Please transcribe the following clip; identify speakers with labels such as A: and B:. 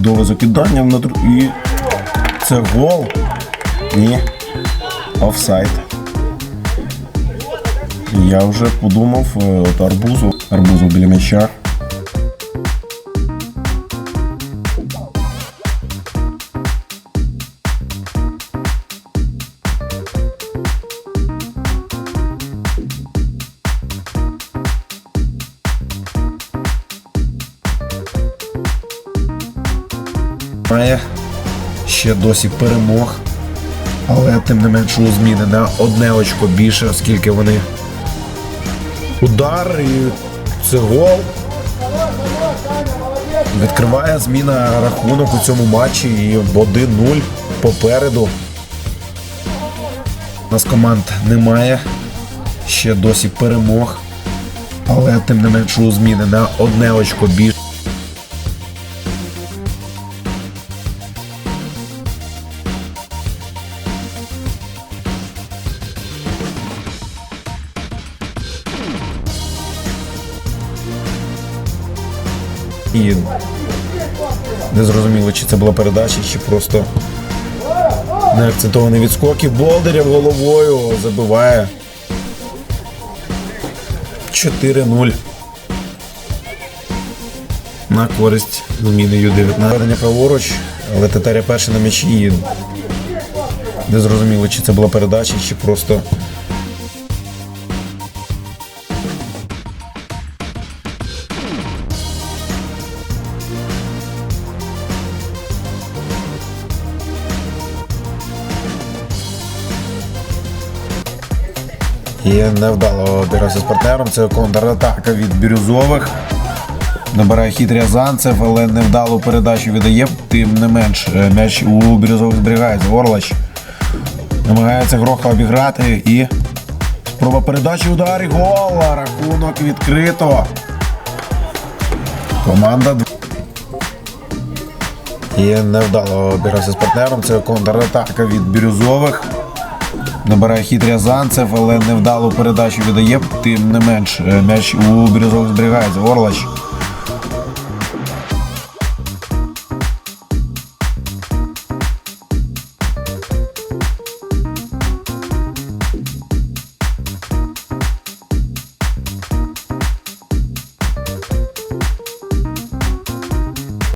A: Чудове закидання дру... І це гол. Ні. Офсайд. Я вже подумав, е, от арбузу. Арбузу біля м'яча. Має ще досі перемог. Але тим не менше у зміни на одне очко більше, оскільки вони удар і це гол. Відкриває зміна рахунок у цьому матчі і 1-0 попереду. У нас команд немає. Ще досі перемог. Але тим не менше у зміни на одне очко більше. І не зрозуміло, чи це була передача, чи просто неакцентований відскок. І Болдирєв головою забиває 4-0 на користь зміни Ю-19. Ведення праворуч, але Татаря перший на м'ячі. І не зрозуміло, чи це була передача, чи просто І невдало обірався з партнером. Це контратака від бірюзових. Набирає хід Рязанцев, але невдалу передачу віддає. Тим не менш, е, м'яч у бірюзових зберігається. Орлач намагається Гроха обіграти і спроба передачі удар і гол. Рахунок відкрито. Команда і невдало обігрався з партнером. Це контратака від бірюзових. Набирає хід Рязанцев, але невдалу передачу віддає. Тим не менш, е, м'яч у бірюзових зберігається. Орлач